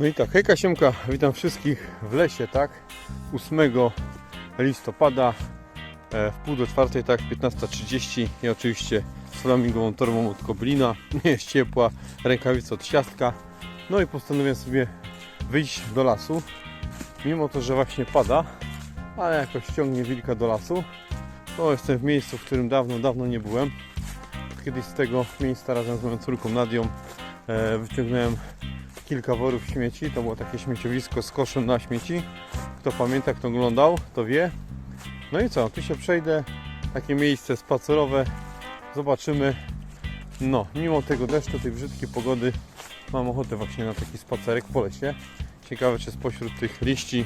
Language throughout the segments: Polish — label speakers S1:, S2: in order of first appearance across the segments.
S1: No i tak, hejka Siemka, witam wszystkich w lesie, tak? 8 listopada e, w pół do czwartej, tak, 15.30 i oczywiście z flamingową torbą od Koblina, jest ciepła, rękawica od siastka no i postanowiłem sobie wyjść do lasu mimo to, że właśnie pada ale jakoś ciągnie wilka do lasu to jestem w miejscu, w którym dawno, dawno nie byłem kiedyś z tego miejsca razem z moją córką Nadią wyciągnąłem kilka worów śmieci. To było takie śmieciowisko z koszem na śmieci. Kto pamięta, kto oglądał, to wie. No i co, tu się przejdę. Takie miejsce spacerowe. Zobaczymy. No, mimo tego deszczu, tej brzydkiej pogody, mam ochotę właśnie na taki spacerek po lesie. Ciekawe, czy spośród tych liści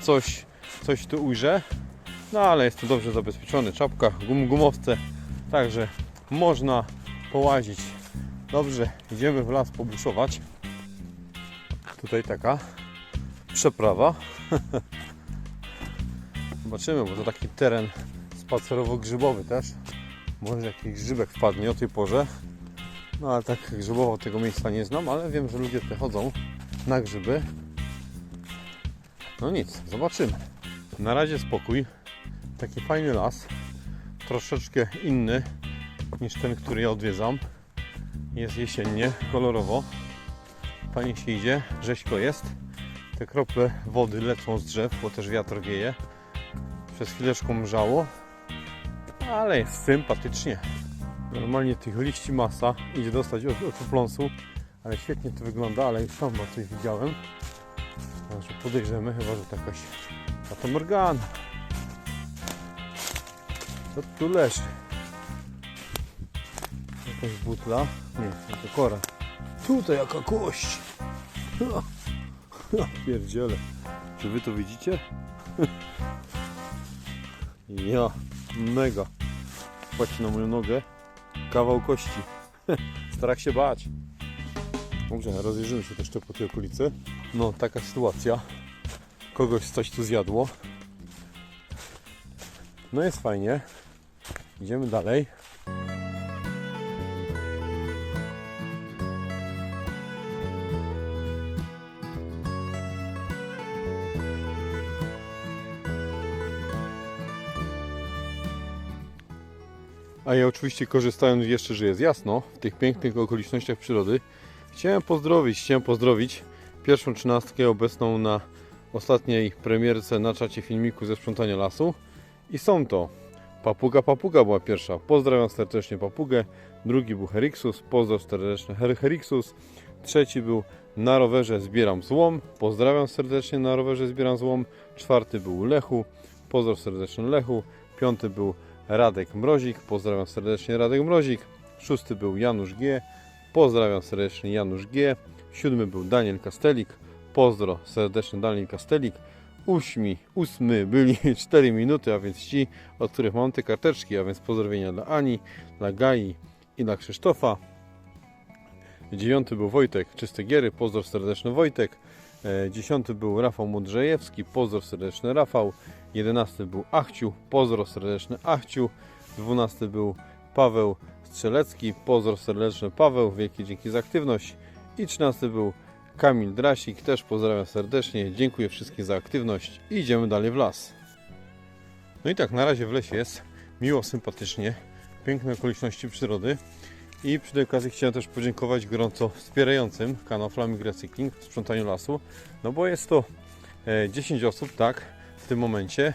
S1: coś, coś tu ujrzę. No ale jest to dobrze zabezpieczone. Czapka, gum, gumowce. Także można połazić. Dobrze, idziemy w las pobuszować. Tutaj taka przeprawa. Zobaczymy, bo to taki teren spacerowo-grzybowy też. Może jakiś grzybek wpadnie o tej porze. No ale tak grzybowo tego miejsca nie znam, ale wiem, że ludzie tutaj chodzą na grzyby. No nic, zobaczymy. Na razie spokój. Taki fajny las. Troszeczkę inny niż ten, który ja odwiedzam. Jest jesiennie, kolorowo fajnie się idzie, rzeźko jest. Te krople wody lecą z drzew, bo też wiatr wieje. Przez chwileczkę mrzało, ale jest sympatycznie. Normalnie tych liści masa idzie dostać od oczopląsu, ale świetnie to wygląda, ale już ma coś widziałem. Także podejrzymy chyba, że to jakaś Morgana. Co tu leży? Jakaś butla? Nie, to kora. Tutaj jaka kość! Ha, Pierdziele. Czy wy to widzicie? Ja, mega. Patrzcie na moją nogę. Kawał kości. Strach się bać. Dobrze, rozejrzymy się też po tej okolicy. No, taka sytuacja. Kogoś coś tu zjadło. No jest fajnie. Idziemy dalej. Ja oczywiście korzystając jeszcze, że jest jasno, w tych pięknych okolicznościach przyrody, chciałem pozdrowić, chciałem pozdrowić pierwszą trzynastkę obecną na ostatniej premierce na czacie filmiku ze sprzątania lasu. I są to Papuga Papuga była pierwsza, pozdrawiam serdecznie Papugę. Drugi był Heriksus, pozdrawiam serdecznie Her Heriksus. Trzeci był na rowerze zbieram złom, pozdrawiam serdecznie na rowerze zbieram złom. Czwarty był Lechu, pozdrawiam serdecznie Lechu. Piąty był Radek Mrozik, pozdrawiam serdecznie Radek Mrozik. Szósty był Janusz G, pozdrawiam serdecznie Janusz G. Siódmy był Daniel Kastelik, pozdro serdecznie Daniel Kastelik. Ósmi, ósmy byli 4 minuty, a więc ci, od których mam te karteczki, a więc pozdrowienia dla Ani, dla Gai i dla Krzysztofa. Dziewiąty był Wojtek Czyste Giery, pozdrow serdeczny Wojtek. E, Dziesiąty był Rafał Mądrzejewski, pozdrow serdeczny Rafał. Jedenasty był Achciu, pozdrow serdeczny Achciu. Dwunasty był Paweł Strzelecki, pozdrow serdeczny Paweł, wielkie dzięki za aktywność. I trzynasty był Kamil Drasik, też pozdrawiam serdecznie, dziękuję wszystkim za aktywność idziemy dalej w las. No i tak, na razie w lesie jest miło, sympatycznie, piękne okoliczności przyrody. I przy tej okazji chciałem też podziękować gorąco wspierającym kanał Flaming Recycling w sprzątaniu lasu, no bo jest to e, 10 osób, tak, w tym momencie.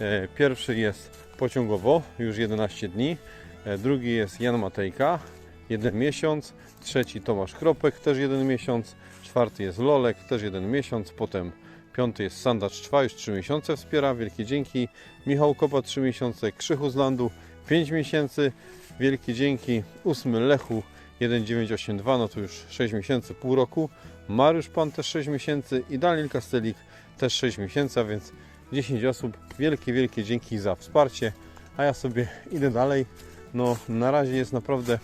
S1: E, Pierwszy jest pociągowo, już 11 dni. E, Drugi jest Jan Matejka, jeden miesiąc. Trzeci Tomasz Kropek, też jeden miesiąc. Czwarty jest Lolek, też jeden miesiąc. Potem piąty jest Sandacz Czwa, już 3 miesiące wspiera, wielkie dzięki. Michał Kopa 3 miesiące, Krzychu z Landu 5 miesięcy, wielkie dzięki. Ósmy Lechu 1982, no to już 6 miesięcy, pół roku. Mariusz Pan też 6 miesięcy i Daniel Kastelik też 6 miesięcy, a więc 10 osób. Wielkie, wielkie dzięki za wsparcie. A ja sobie idę dalej. No na razie jest naprawdę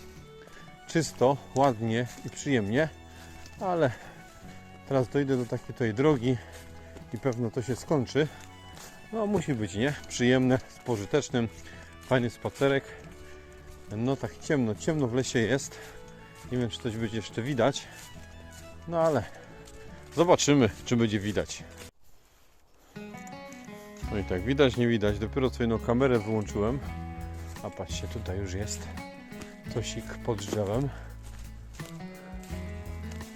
S1: czysto, ładnie i przyjemnie, ale teraz dojdę do takiej tutaj drogi i pewno to się skończy. No musi być, nie? Przyjemne, z pożytecznym, fajny spacerek. No tak ciemno, ciemno w lesie jest. Nie wiem, czy coś będzie jeszcze widać. No ale Zobaczymy, czy będzie widać. No i tak, widać, nie widać. Dopiero co jedną kamerę wyłączyłem. A patrzcie, tutaj już jest tosik pod drzewem.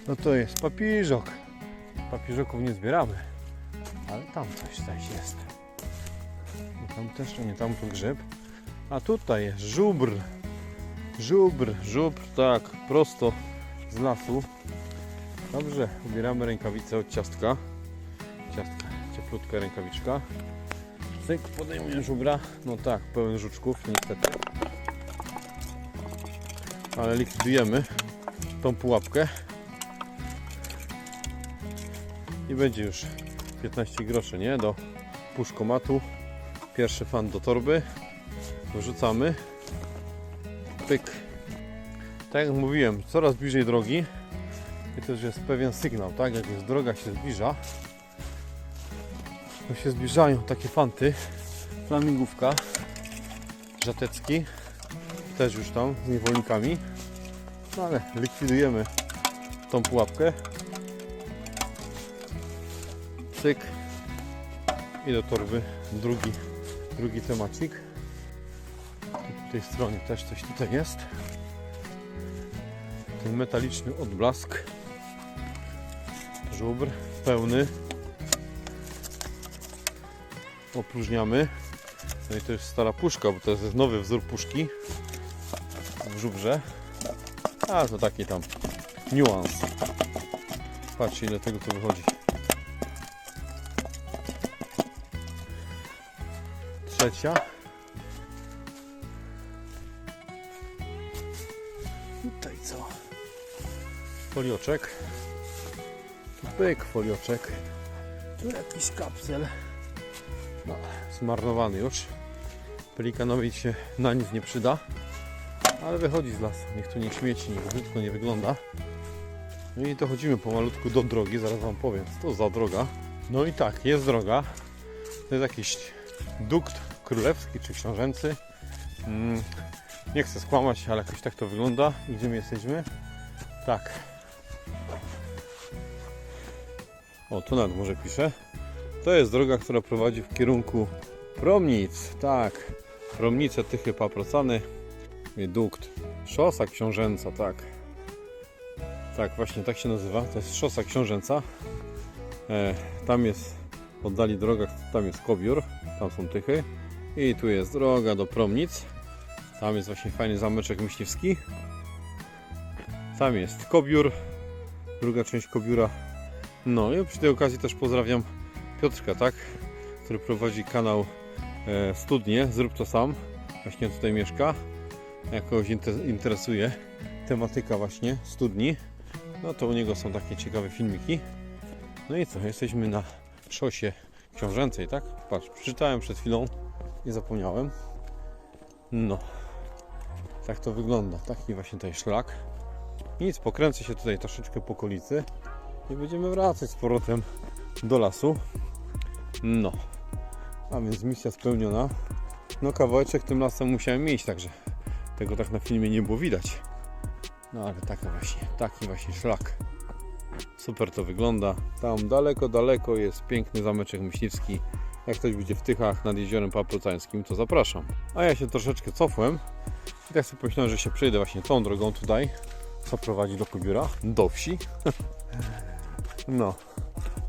S1: No to jest papiżok. Papiżoków nie zbieramy. Ale tam coś coś jest. I tam też, nie tam to grzyb. A tutaj jest żubr. Żubr, żubr, tak, prosto z lasu. Dobrze, ubieramy rękawice od ciastka. Ciastka, cieplutka rękawiczka. Cyk, podejmuję żubra. No tak, pełen żuczków, niestety. Ale likwidujemy tą pułapkę. I będzie już 15 groszy, nie? Do puszkomatu. Pierwszy fan do torby. Wrzucamy. Pyk. Tak jak mówiłem, coraz bliżej drogi. I już jest pewien sygnał, tak? Jak jest droga się zbliża, to się zbliżają takie fanty. Flamingówka, żatecki, też już tam z niewolnikami. No ale likwidujemy tą pułapkę. Cyk. I do torby drugi, drugi temacik. Tej stronie też coś tutaj jest. Ten metaliczny odblask. Żubr pełny. Opróżniamy. No i to jest stara puszka, bo to jest nowy wzór puszki w żubrze. A to taki tam niuans. Patrzcie ile tego tu wychodzi. Trzecia. Folioczek. Pyk folioczek. Tu jakiś kapsel. No, zmarnowany już. Pelikanowi się na nic nie przyda. Ale wychodzi z lasu. Niech tu nie śmieci, niech brzydko nie wygląda. No i dochodzimy pomalutku do drogi. Zaraz Wam powiem, co to za droga. No i tak, jest droga. To jest jakiś dukt królewski czy książęcy. Mm, nie chcę skłamać, ale jakoś tak to wygląda. Gdzie my jesteśmy? Tak. O, tu nad może pisze. To jest droga, która prowadzi w kierunku Promnic. Tak. Promnice, Tychy, Paprocany. Dukt. Szosa Książęca, tak. Tak, właśnie tak się nazywa. To jest Szosa Książęca. E, tam jest oddali droga, tam jest Kobiór, tam są Tychy. I tu jest droga do Promnic. Tam jest właśnie fajny zameczek myśliwski. Tam jest Kobiór, druga część Kobióra. No i przy tej okazji też pozdrawiam Piotrka, tak? Który prowadzi kanał e, Studnie, zrób to sam. Właśnie tutaj mieszka. Jak kogoś inter- interesuje tematyka właśnie studni, no to u niego są takie ciekawe filmiki. No i co, jesteśmy na szosie książęcej, tak? Patrz, przeczytałem przed chwilą i zapomniałem. No, tak to wygląda. Taki właśnie tutaj szlak. Nic, pokręcę się tutaj troszeczkę po okolicy i będziemy wracać z powrotem do lasu. No, a więc misja spełniona. No, kawałeczek tym lasem musiałem mieć, także tego tak na filmie nie było widać. No, ale taka właśnie, taki właśnie szlak. Super to wygląda. Tam daleko, daleko jest piękny zameczek myśliwski. Jak ktoś będzie w Tychach nad jeziorem Paprocańskim, to zapraszam. A ja się troszeczkę cofłem i tak sobie pomyślałem, że się przejdę właśnie tą drogą tutaj, co prowadzi do Kobiura, do wsi. No,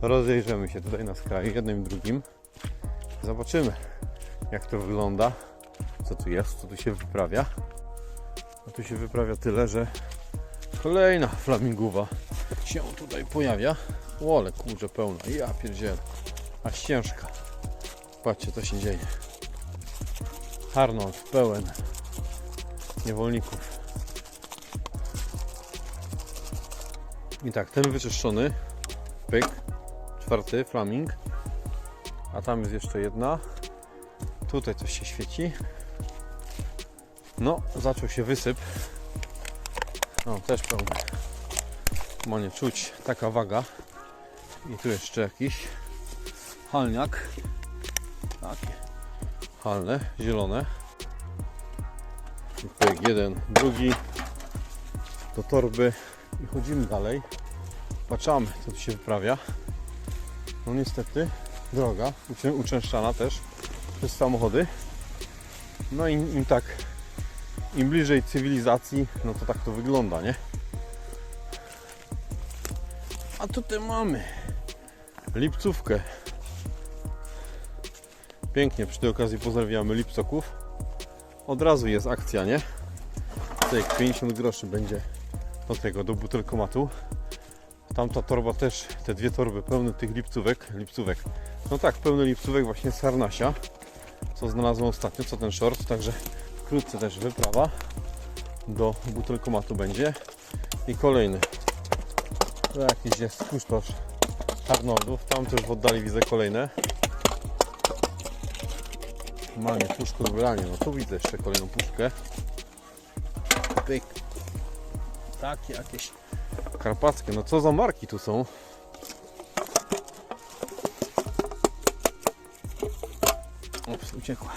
S1: rozejrzymy się tutaj na skraju, jednym i drugim. Zobaczymy, jak to wygląda, co tu jest, co tu się wyprawia. A tu się wyprawia tyle, że kolejna flamingowa się tutaj pojawia. O, ale kurczę pełna, ja pierdzielę. A ścieżka. Patrzcie, co się dzieje. Arnold pełen niewolników. I tak, ten wyczyszczony. Pyk. Czwarty flaming. A tam jest jeszcze jedna. Tutaj coś się świeci. No, zaczął się wysyp. O, też pełny. Ma nie czuć taka waga. I tu jeszcze jakiś halniak. Takie halne, zielone. Pyk, jeden, drugi do torby i chodzimy dalej. Patrzamy, co tu się wyprawia. No niestety, droga, uczę- uczęszczana też przez samochody. No i im tak, im bliżej cywilizacji, no to tak to wygląda, nie? A tutaj mamy lipcówkę. Pięknie, przy tej okazji pozdrawiamy lipcoków. Od razu jest akcja, nie? Cyk, 50 groszy będzie do tego, do butelkomatu. Tamta torba też, te dwie torby pełne tych lipcówek, lipcówek. No tak, pełne lipcówek właśnie z harnasia, co znalazłem ostatnio, co ten short, także wkrótce też wyprawa do butelkomatu będzie. I kolejny, to jakiś jest kusztosz Arnoldów, tam też w oddali widzę kolejne. Mamy puszkę wylania, no tu widzę jeszcze kolejną puszkę. Pyk. Takie jakieś karpackie, no co za marki tu są? Ops, uciekła.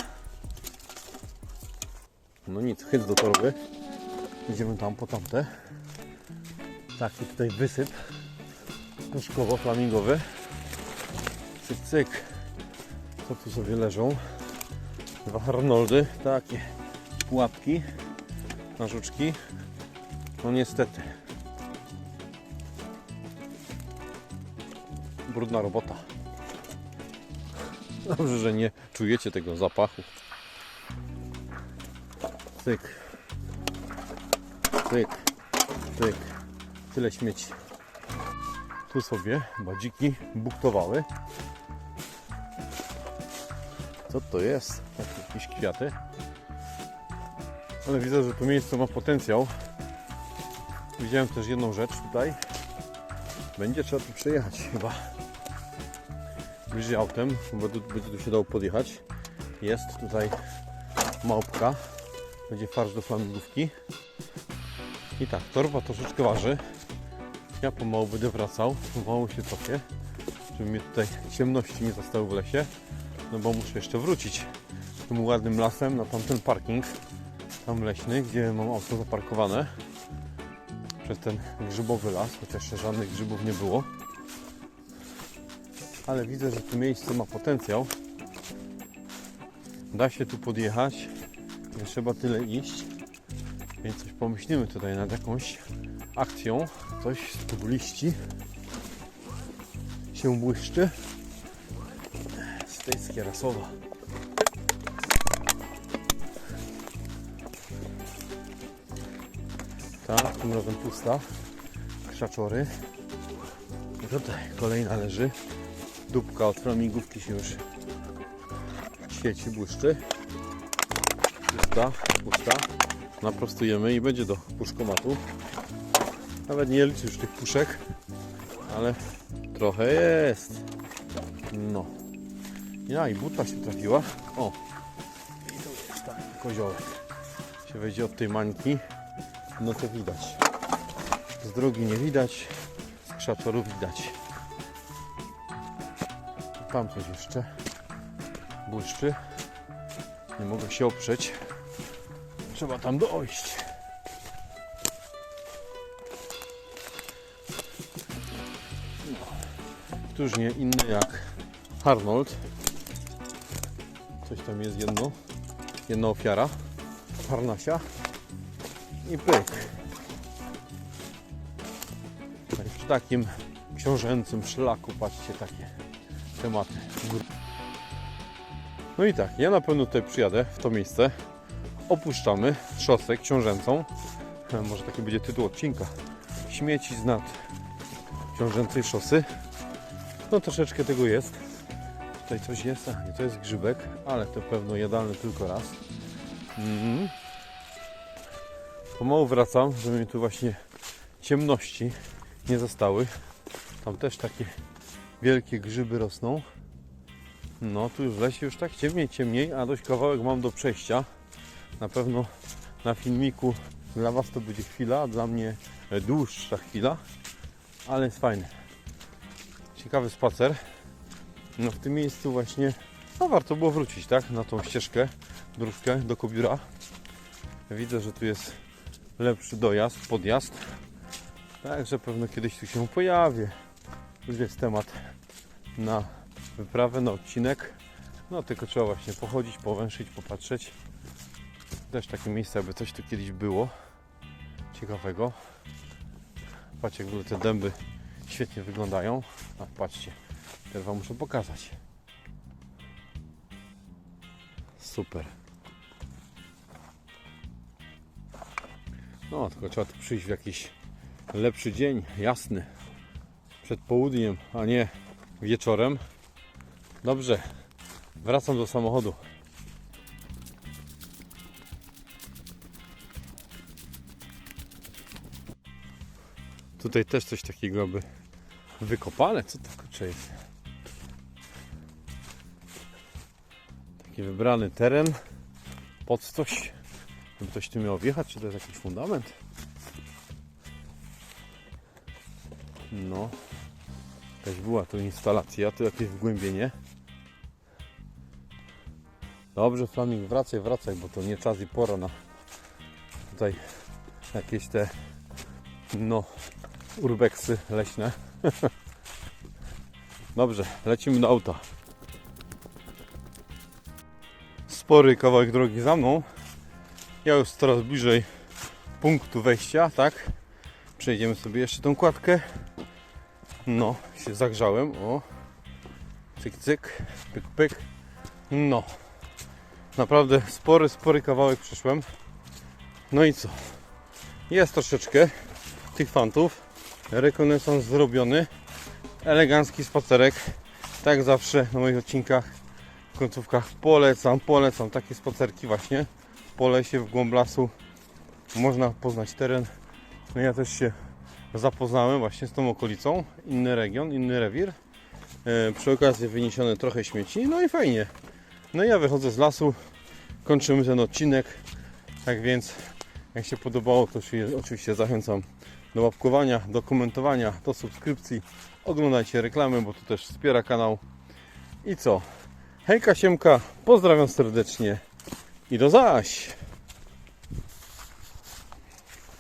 S1: No nic, chyt do torby. Idziemy tam po tamte. Taki tutaj wysyp. Puszkowo-flamingowy. Cyk, cyk. Co tu sobie leżą? Dwa Arnoldy, takie pułapki na żuczki. No niestety. Brudna robota. Dobrze, że nie czujecie tego zapachu. Cyk. Cyk. Cyk. Tyle śmieci. Tu sobie badziki buktowały. Co to jest? Jakieś kwiaty. Ale widzę, że to miejsce ma potencjał. Widziałem też jedną rzecz tutaj. Będzie trzeba tu przejechać chyba. Bliżej autem, bo tu, będzie tu się dało podjechać. Jest tutaj małpka. Będzie farsz do flamingówki. I tak, torba troszeczkę waży. Ja pomału będę wracał. Pomału się cofię. Żeby mnie tutaj ciemności nie zostały w lesie. No bo muszę jeszcze wrócić tym ładnym lasem na tamten parking. Tam leśny, gdzie mam auto zaparkowane. Przez ten grzybowy las, chociaż żadnych grzybów nie było. Ale widzę, że to miejsce ma potencjał. Da się tu podjechać. Nie trzeba tyle iść. Więc coś pomyślimy tutaj nad jakąś akcją. Coś z tu liści się błyszczy. Stejskie rasowa. Ta, tym razem pusta. Krzaczory. I tutaj kolejna leży. Dupka od flamingówki się już świeci, błyszczy. Pusta, pusta. Naprostujemy i będzie do puszkomatu. Nawet nie liczę już tych puszek, ale trochę jest. No. Ja i buta się trafiła. O. I tu jest taki koziołek. Się wejdzie od tej mańki. No to widać. Z drogi nie widać. Z krzaczorów widać. Tam coś jeszcze błyszczy. Nie mogę się oprzeć. Trzeba tam dojść. Któż nie inny jak Arnold. Coś tam jest jedno. Jedna ofiara. Harnasia. I pyk. Tak, Przy takim książęcym szlaku, patrzcie, takie tematy. No i tak, ja na pewno tutaj przyjadę w to miejsce. Opuszczamy szosę książęcą. E, Może taki będzie tytuł odcinka. Śmieci z nad książęcej szosy. No troszeczkę tego jest. Tutaj coś jest, a nie, to jest grzybek, ale to pewno jadalny tylko raz. Mhm. Pomału wracam, żeby mi tu właśnie ciemności nie zostały. Tam też takie wielkie grzyby rosną. No tu już w lesie już tak ciemniej, ciemniej, a dość kawałek mam do przejścia. Na pewno na filmiku dla Was to będzie chwila, a dla mnie dłuższa chwila, ale jest fajny. Ciekawy spacer. No w tym miejscu właśnie, no warto było wrócić, tak? Na tą ścieżkę, dróżkę do Kobiura. Widzę, że tu jest lepszy dojazd, podjazd. Także pewno kiedyś tu się pojawię. Już jest temat na wyprawę, na odcinek. No tylko trzeba właśnie pochodzić, powęszyć, popatrzeć. Też takie miejsce, jakby coś tu kiedyś było. Ciekawego. Patrzcie, jak te dęby świetnie wyglądają. A patrzcie, teraz Wam muszę pokazać. Super. No, tylko trzeba tu przyjść w jakiś lepszy dzień, jasny. Przed południem, a nie wieczorem. Dobrze, wracam do samochodu. Tutaj też coś takiego jakby wykopane. Co to kurczę jest? Taki wybrany teren pod coś. Żeby ktoś tu miał wjechać, czy to jest jakiś fundament? No. Jakaś była tu instalacja, tu jakieś wgłębienie. Dobrze, Flaming, wracaj, wracaj, bo to nie czas i pora na tutaj jakieś te no urbexy leśne. Dobrze, lecimy do auta. Spory kawałek drogi za mną. Ja już coraz bliżej punktu wejścia, tak? Przejdziemy sobie jeszcze tą kładkę. No, się zagrzałem. O, cyk, cyk, pyk, pyk. No, naprawdę spory, spory kawałek przyszłem. No i co? Jest troszeczkę tych fantów. Rekonesans zrobiony. Elegancki spacerek. Tak zawsze na moich odcinkach, w końcówkach polecam, polecam takie spacerki właśnie. Po lesie, w głąb lasu można poznać teren. No ja też się zapoznałem właśnie z tą okolicą. Inny region, inny rewir. E, przy okazji wyniesione trochę śmieci. No i fajnie. No i ja wychodzę z lasu. Kończymy ten odcinek. Tak więc jak się podobało, to oczywiście zachęcam do łapkowania, do komentowania, do subskrypcji. Oglądajcie reklamy, bo to też wspiera kanał. I co? Hejka Siemka, pozdrawiam serdecznie i do zaś!